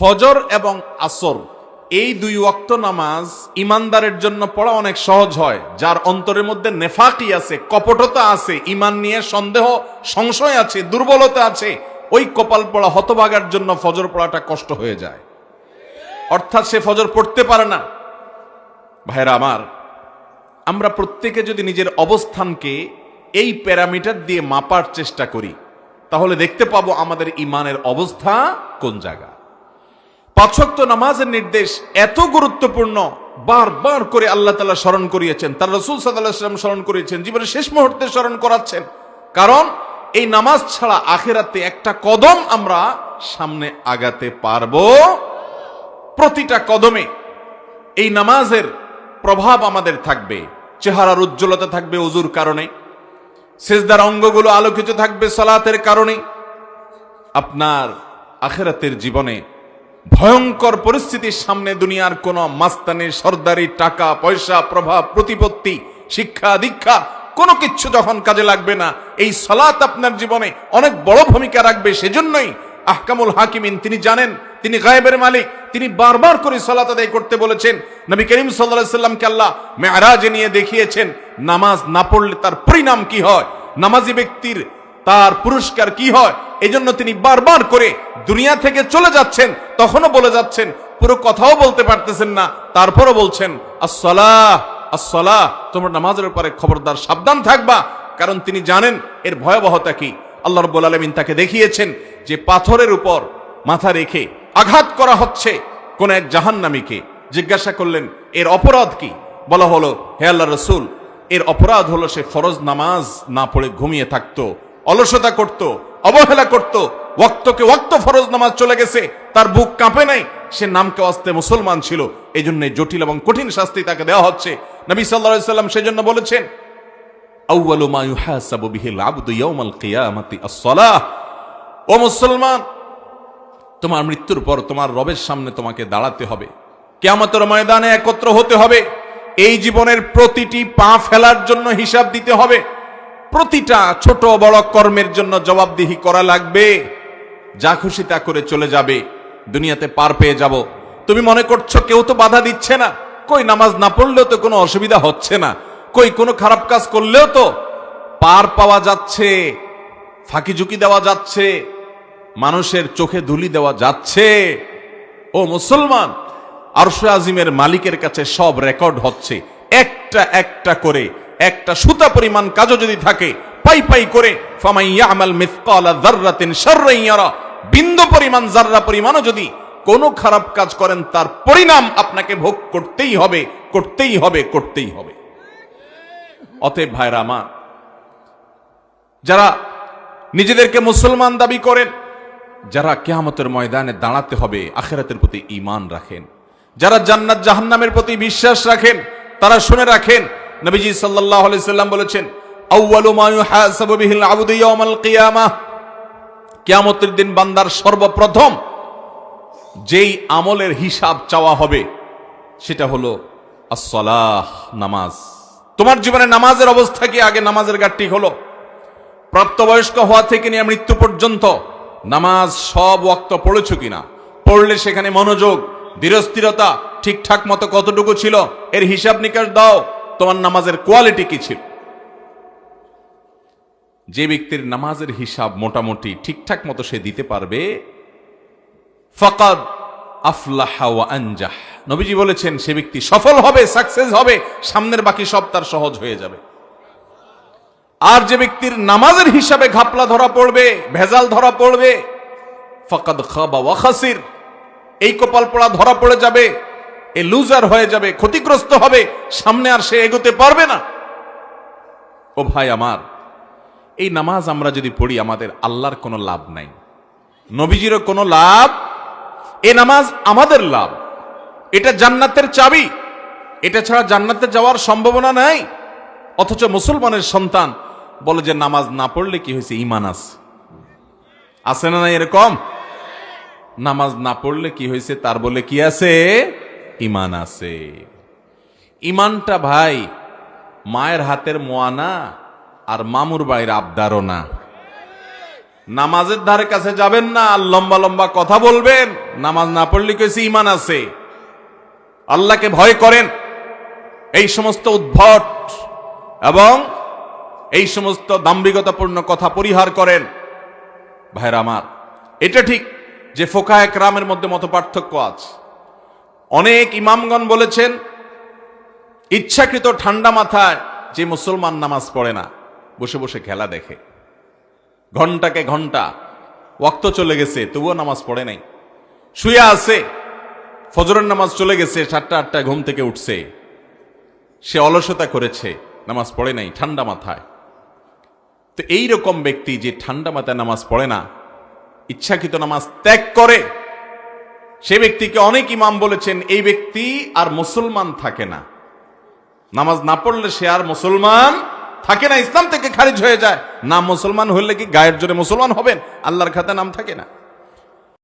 ফজর এবং আসর, এই দুই ওয়াক্ত নামাজ ইমানদারের জন্য পড়া অনেক সহজ হয়, যার অন্তরের মধ্যে নেফাকি আছে, কপটতা আছে, ইমান নিয়ে সন্দেহ, সংশয় আছে, দুর্বলতা আছে, ওই কপাল পড়া হতভাগার জন্য ফজর পড়াটা কষ্ট হয়ে যায়। অর্থাৎ সে ফজর পড়তে পারে না। ভাইরা আমার, আমরা প্রত্যেকে যদি নিজের অবস্থানকে এই প্যারামিটার দিয়ে মাপার চেষ্টা করি, তাহলে দেখতে পাবো আমাদের ইমানের অবস্থা কোন জায়গা পাঁচক্ত নামাজের নির্দেশ এত গুরুত্বপূর্ণ, বারবার করে আল্লাহ তালা স্মরণ করিয়েছেন। তার রসুল সাল্লাম স্মরণ করিয়েছেন, জীবনের শেষ মুহূর্তে স্মরণ করাচ্ছেন। কারণ এই নামাজ ছাড়া আখেরাতে একটা কদম আমরা সামনে আগাতে পারব। প্রতিটা কদমে এই নামাজের প্রভাব আমাদের থাকবে, চেহারার উজ্জ্বলতা থাকবে অজুর কারণে, সেজদার অঙ্গগুলো আলোকিত থাকবে সলাতের কারণে। আপনার আখেরাতের জীবনে ভয়ঙ্কর পরিস্থিতির সামনে দুনিয়ার কোন মাস্তানি, সর্দারি, টাকা, পয়সা, প্রভাব, প্রতিপত্তি, শিক্ষা, দীক্ষা, কোনো কিচ্ছু যখন কাজে লাগবে না, এই সলাত আপনার জীবনে অনেক বড় ভূমিকা রাখবে। সেজন্যই আহকামুল হাকিমিন, তিনি জানেন, তিনি গায়েবের মালিক, তিনি বারবার করে সলাত আদায় করতে বলেছেন। নবী করিম সাল্লাহ সাল্লামকে আল্লাহ মেয়ারাজে নিয়ে দেখিয়েছেন, নামাজ না পড়লে তার পরিণাম কি হয়? নামাজি ব্যক্তির তার পুরস্কার কি হয়? এজন্য তিনি বারবার করে দুনিয়া থেকে চলে যাচ্ছেন, তখনও বলে যাচ্ছেন, পুরো কথাও বলতে পারতেছেন না, তারপরও বলছেন, আসসালাহ আসসালাহ, তোমরা নামাজের ব্যাপারে খবরদার, সাবধান থাকবা। কারণ তিনি জানেন এর ভয়াবহতা কি। আল্লাহ রব্বুল আলমিন তাকে দেখিয়েছেন যে পাথরের উপর মাথা রেখে আঘাত করা হচ্ছে কোন এক জাহান্নামীকে। জিজ্ঞাসা করলেন, এর অপরাধ কি? বলা হলো, হে আল্লাহ রসুল, এর অপরাধ হলো সে ফরজ নামাজ না পড়ে ঘুমিয়ে থাকতো, অলসতা করত অবহেলা করত। ওয়াক্তকে ওয়াক্ত ফরজ নামাজ চলে গেছে, তার বুক কাঁপে নাই, সে নামকে অস্তে মুসলমান ছিল। এই জন্য জটিল এবং কঠিন শাস্তি তাকে দেওয়া হচ্ছে। নবী সাল্লাহ সাল্লাম সেজন্য বলেছেন, আউয়ালু মা ইউহাসাবু বিহিল আবদু ইয়াউমাল কিয়ামাতি আস-সালাহ। ও মুসলমান, তোমার মৃত্যুর পর তোমার রবের সামনে তোমাকে দাঁড়াতে হবে। কেয়ামতের ময়দানে একত্র হতে হবে। এই জীবনের প্রতিটি পা ফেলার জন্য হিসাব দিতে হবে। প্রতিটা ছোট বড় কর্মের জন্য জবাবদিহি করা লাগবে। যা খুশি তা করে চলে যাবে। দুনিয়াতে পার পেয়ে যাব। তুমি মনে করছ কেউ তো বাধা দিচ্ছে না? কই নামাজ না পড়লেও তো কোনো অসুবিধা হচ্ছে না? কই কোনো খারাপ কাজ করলেও তো পার পাওয়া যাচ্ছে ফাঁকি ঝুঁকি দেওয়া যাচ্ছে, মানুষের চোখে ধুলি দেওয়া যাচ্ছে। ও মুসলমান, আরশে আজিমের মালিকের কাছে সব রেকর্ড হচ্ছে। একটা একটা করে একটা সুতা পরিমাণ কাজও যদি থাকে, পাই পাই করে বিন্দু পরিমাণ জাররা পরিমাণও যদি কোনো খারাপ কাজ করেন, তার পরিণাম আপনাকে ভোগ করতেই হবে করতেই হবে করতেই হবে। অতএব ভাইরা আমার, যারা নিজেদেরকে মুসলমান দাবি করেন, যারা কেয়ামতের ময়দানে দাঁড়াতে হবে, আখেরাতের প্রতি ঈমান রাখেন। যারা জান্নাত জাহান্নামের প্রতি বিশ্বাস রাখেন, তারা শুনে রাখেন নবীজি আলাইহি সাল্লাম বলেছেন কিয়ামতের দিন বান্দার সর্বপ্রথম যেই আমলের হিসাব চাওয়া হবে, সেটা হলো আসসালাহ, নামাজ। তোমার জীবনে নামাজের অবস্থা কি? আগে নামাজের গাঠটি হলো প্রাপ্তবয়স্ক হওয়া থেকে নিয়ে মৃত্যু পর্যন্ত নামাজ সব ওয়াক্ত পড়েছো কিনা? পড়লে সেখানে মনোযোগ, ধীরস্থিরতা ঠিকঠাক মতো কতটুকু ছিল? এর হিসাব নিকাশ দাও। তোমার নামাজের কোয়ালিটি কি ছিল? যে ব্যক্তির নামাজের হিসাব মোটামুটি ঠিকঠাক মতো সে দিতে পারবে, ফকাদ আফলাহা নবীজি বলেছেন, সে ব্যক্তি সফল হবে সাকসেস হবে, সামনের বাকি সব তার সহজ হয়ে যাবে। আর যে ব্যক্তির নামাজের হিসাবে ঘাপলা ধরা পড়বে, ভেজাল ধরা পড়বে, ফকাদ খাবা ওয়া খাসির। এই কপাল পড়া ধরা পড়ে যাবে এ লুজার হয়ে যাবে, ক্ষতিগ্রস্ত হবে, সামনে আর সে এগোতে পারবে না। ও ভাই আমার, এই নামাজ আমরা যদি পড়ি, আমাদের আল্লাহর কোনো লাভ নাই। নবীজিরও কোনো লাভ, এ নামাজ আমাদের লাভ। এটা জান্নাতের চাবি। এটা ছাড়া জান্নাতে যাওয়ার সম্ভাবনা নাই। অথচ মুসলমানের সন্তান বলে যে, নামাজ না পড়লে কি হয়েছে? ইমান আছে আছে না এরকম? নামাজ না পড়লে কি হয়েছে? তার বলে কি আছে? ইমান আছে। ইমানটা ভাই, মায়ের হাতের মোয়ানা আর মামুর বাড়ির আবদারও না। নামাজের ধারে কাছে যাবেন না, আর লম্বা লম্বা কথা বলবেন। নামাজ না পড়লে কেছি ইমান আছে। আল্লাহকে ভয় করেন। এই সমস্ত উদ্ভট এবং এই সমস্ত দাম্ভিকতাপূর্ণ কথা পরিহার করেন। ভাইরা আমার, এটা ঠিক যে ফোকা একরামের মধ্যে মত পার্থক্য আছে। অনেক ইমামগণ বলেছেন, ইচ্ছাকৃত ঠান্ডা মাথায় যে মুসলমান নামাজ পড়ে না, বসে বসে খেলা দেখে। ঘন্টাকে ঘণ্টা, ওয়াক্ত চলে গেছে, তবুও নামাজ পড়ে নাই। শুয়ে আছে, ফজরের নামাজ চলে গেছে, সাতটা আটটায় ঘুম থেকে উঠছে। সে অলসতা করেছে, নামাজ পড়ে নাই, ঠান্ডা মাথায়। তো এই রকম ব্যক্তি যে ঠান্ডা মাথায় নামাজ পড়ে না, ইচ্ছাকৃত নামাজ ত্যাগ করে সে ব্যক্তিকে অনেক ইমাম বলেছেন, এই ব্যক্তি আর মুসলমান থাকে না। নামাজ না পড়লে সে আর মুসলমান থাকে না। ইসলাম থেকে খারিজ হয়ে যায়। না মুসলমান হলে কি গায়ের জোরে মুসলমান হবেন? আল্লাহর খাতে নাম থাকে না।